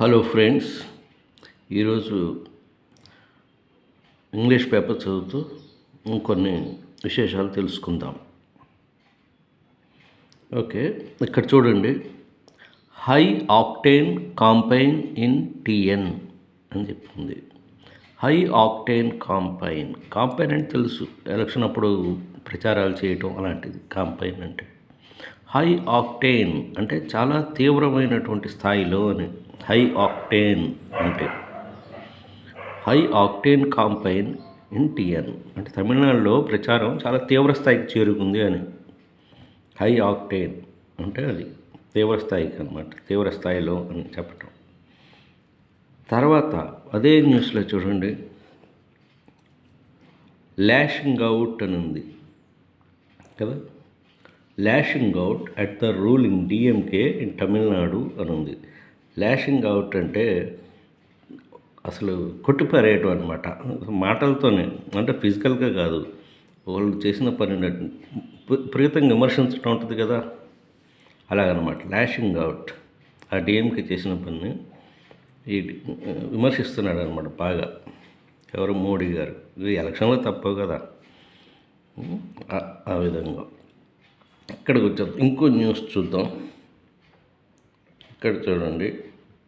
Hello friends ఈరోజు English paper చదువుతూ ఇంకొన్ని విశేషాలు తెలుసుకుందాం. ఓకే ఇక్కడ చూడండి. High octane campaign in TN అని చెప్తుంది. హై ఆక్టేన్ కాంపైన్ కాంపైన్ అంటే తెలుసు. ఎలక్షన్ అప్పుడు ప్రచారాలు చేయటం అలాంటిది. కాంపైన్ అంటే. హై ఆక్టేన్ అంటే చాలా తీవ్రమైనటువంటి స్థాయిలో అని. హై ఆక్టేన్ అంటే హై ఆక్టేన్ కాంపైన్ ఇన్ అంటే తమిళనాడులో ప్రచారం చాలా తీవ్ర స్థాయికి చేరుకుంది అని. హై ఆక్టేన్ అంటే అది తీవ్ర స్థాయికి అనమాట తీవ్ర స్థాయిలో అని చెప్పటం. తర్వాత అదే న్యూస్లో చూడండి. ల్యాషింగ్ అవుట్ అని ఉంది కదా? Lashing out at the ruling DMK in Tamil Nadu అని ఉంది. ల్యాషింగ్ అవుట్ అంటే అసలు కొట్టిపారేయటం అనమాట మాటలతోనే అంటే ఫిజికల్గా కాదు వాళ్ళు చేసిన పని ప్రీతంగా విమర్శించడం ఉంటుంది కదా. అలాగనమాట ల్యాషింగ్ అవుట్. ఆ డిఎంకి చేసిన పని ఈ విమర్శిస్తున్నాడు అనమాట బాగా. ఎవరు? మోడీ గారు. ఇది ఎలక్షన్లో తప్పవు కదా. ఆ- ఆ విధంగా. ఇక్కడికి వచ్చాం ఇంకో న్యూస్ చూద్దాం. ఇక్కడ చూడండి.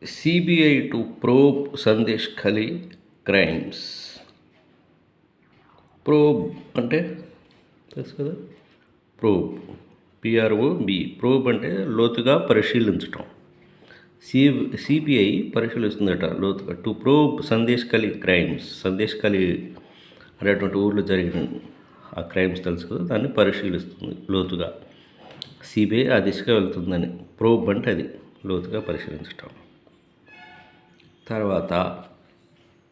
CBI to probe Sandeshkhali crimes probe అంటే తెలుసు కదా? ప్రోబ్ పిఆర్ఓ బి ప్రోబ్ అంటే లోతుగా పరిశీలించటం. సి సిబిఐ పరిశీలిస్తుందట లోతుగా. To probe Sandeshkhali crimes Sandeshkhali అనేటువంటి ఊర్లో జరిగిన ఆ క్రైమ్స్ తెలుసు కదా? దాన్ని పరిశీలిస్తుంది లోతుగా. సిబిఐ ఆ దిశగా వెళ్తుందని. ప్రోబ్ అంటే అది. లోతుగా పరిశీలించటం. తర్వాత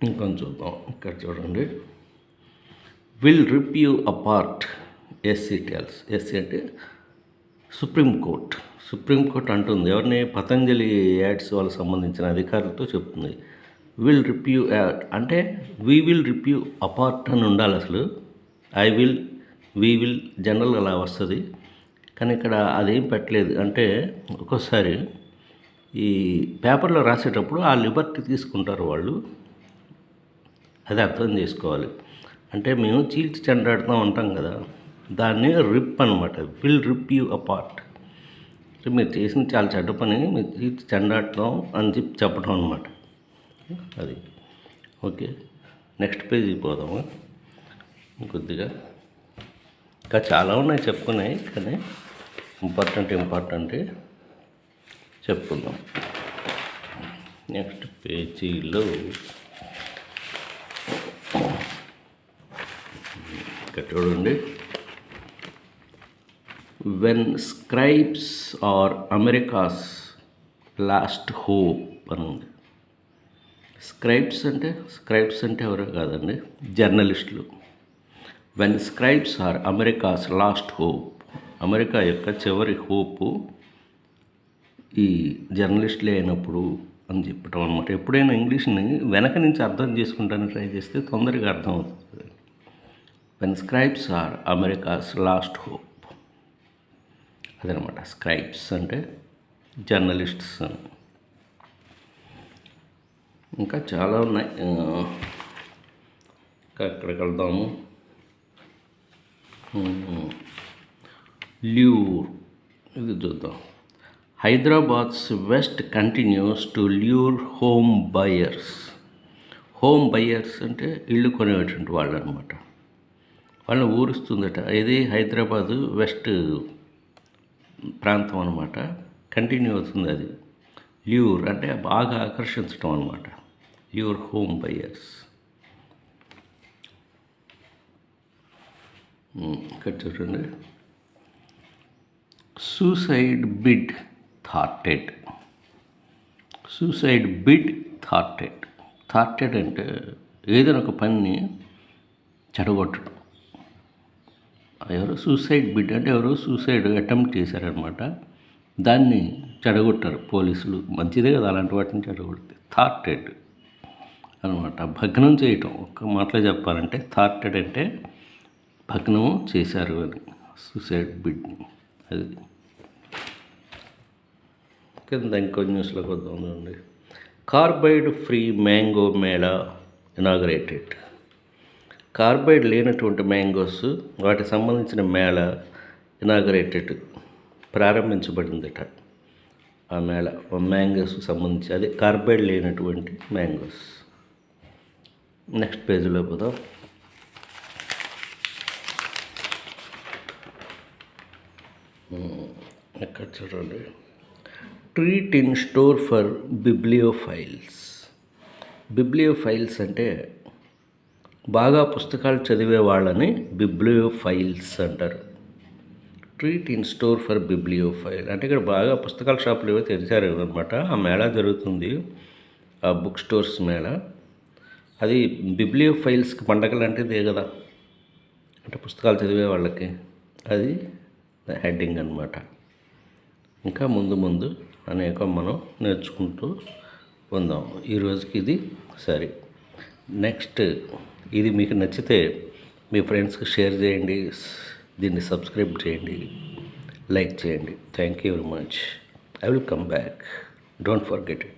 ఇంకొంచెం చూద్దాం. ఇక్కడ చూడండి. Will rip you apart SC tells SC అంటే సుప్రీంకోర్ట్ సుప్రీంకోర్ట్ అంటుంది. ఎవరిని పతంజలి యాడ్స్ వాళ్ళకి సంబంధించిన అధికారులతో చెప్తుంది. విల్ రిప్యూ యాడ్ అంటే we will rip you apart అని ఉండాలి అసలు. I will we will general అలా వస్తుంది. కానీ ఇక్కడ అదేం పెట్టలేదు. అంటే ఒక్కోసారి ఈ పేపర్లో రాసేటప్పుడు ఆ లిబర్టీ తీసుకుంటారు వాళ్ళు. అది అర్థం చేసుకోవాలి. అంటే మేము చీల్చి చెండాడుతూ ఉంటాం కదా దాన్ని రిప్ అనమాట విల్ రిప్ యూ అపార్ట్ అంటే మీరు చేసిన చాలా చెడ్డ పని మీరు చీల్చి చెండాడటం అని చెప్పి చెప్పడం అనమాట అది. ఓకే. నెక్స్ట్ పేజీకి పోదాము? కొద్దిగా. ఇంకా చాలా ఉన్నాయి చెప్పుకున్నాయి కానీ ఇంపార్టెంట్ ఇంపార్టెంట్. చెప్పుకుందాం. నెక్స్ట్ పేజీలో ఇక్కడ చూడండి. When scribes are America's last hope అని ఉంది స్క్రైబ్స్ అంటే స్క్రైబ్స్ అంటే ఎవరో కాదండి జర్నలిస్టులు. When scribes are America's last hope America యొక్క చివరి హోపు ఈ జర్నలిస్టులే అయినప్పుడు అని చెప్పటం అనమాట ఎప్పుడైనా ఇంగ్లీష్ని వెనక నుంచి అర్థం చేసుకుంటానికి ట్రై చేస్తే తొందరగా అర్థం అవుతుంది when scribes are America's last hope అదనమాట. స్క్రైబ్స్ అంటే జర్నలిస్ట్స్ అని. ఇంకా చాలా ఉన్నాయి. ఇంకా ఎక్కడికి వెళ్దాము. ల్యూర్. ఇది చూద్దాం. Hyderabad's west continues to lure home buyers. Home buyers అంటే ఇల్లు కొనేటువంటి వాళ్ళు అనమాట వాళ్ళని ఊరుస్తుందట. ఇది హైదరాబాదు వెస్ట్ ప్రాంతం అనమాట. కంటిన్యూ అవుతుంది అది. ల్యూర్ అంటే బాగా ఆకర్షించడం అనమాట. Lure home buyers. ఇక్కడ చూడండి. Suicide bid. థాటెడ్ సూసైడ్ బిడ్ థాటెడ్ థాటెడ్ అంటే ఏదైనా ఒక పనిని చెడగొట్టడం. ఎవరు సూసైడ్ బిడ్ అంటే ఎవరు సూసైడ్ అటెంప్ట్ చేశారనమాట దాన్ని చెడగొట్టారు పోలీసులు. మంచిదే కదా అలాంటి వాటిని చెడగొడితే. థాటెడ్ అనమాట భగ్నం చేయటం. ఒక మాటలో చెప్పాలంటే థాటెడ్ అంటే భగ్నం చేశారు అని. సూసైడ్ బిడ్ని అది కింద ఇంకో న్యూస్లోకి వద్దామండి carbide free mango mela inaugurated. Carbide లేనటువంటి మ్యాంగోస్ వాటికి సంబంధించిన మేళ ఇనాగరేటెడ్ ప్రారంభించబడిందట. ఆ మేళ మ్యాంగోస్కి సంబంధించి అదే కార్బైడ్ లేనటువంటి మ్యాంగోస్. నెక్స్ట్ పేజీలో పోదాం. ఎక్కడ చూడండి. Treat in store for bibliophiles bibliophiles అంటే బాగా పుస్తకాలు చదివే వాళ్ళని బిబ్లియోఫైల్స్ అంటారు. Treat in store for bibliophile అంటే ఇక్కడ బాగా పుస్తకాల షాపులు ఏవో తెరిచారు అనమాట ఆ మేళా జరుగుతుంది. ఆ బుక్ స్టోర్స్ మేళా. అది బిబ్లియోఫైల్స్కి పండగలు అంటే కదా? అంటే పుస్తకాలు చదివే వాళ్ళకి. అది హెడ్డింగ్ అనమాట ఇంకా ముందు ముందు అనేకం మనం నేర్చుకుంటూ ఉందాం. ఈ రోజుకి ఇది సరే. నెక్స్ట్ ఇది మీకు నచ్చితే మీ ఫ్రెండ్స్కి షేర్ చేయండి దీన్ని సబ్స్క్రైబ్ చేయండి లైక్ చేయండి. Thank you very much. I will come back. Don't forget it.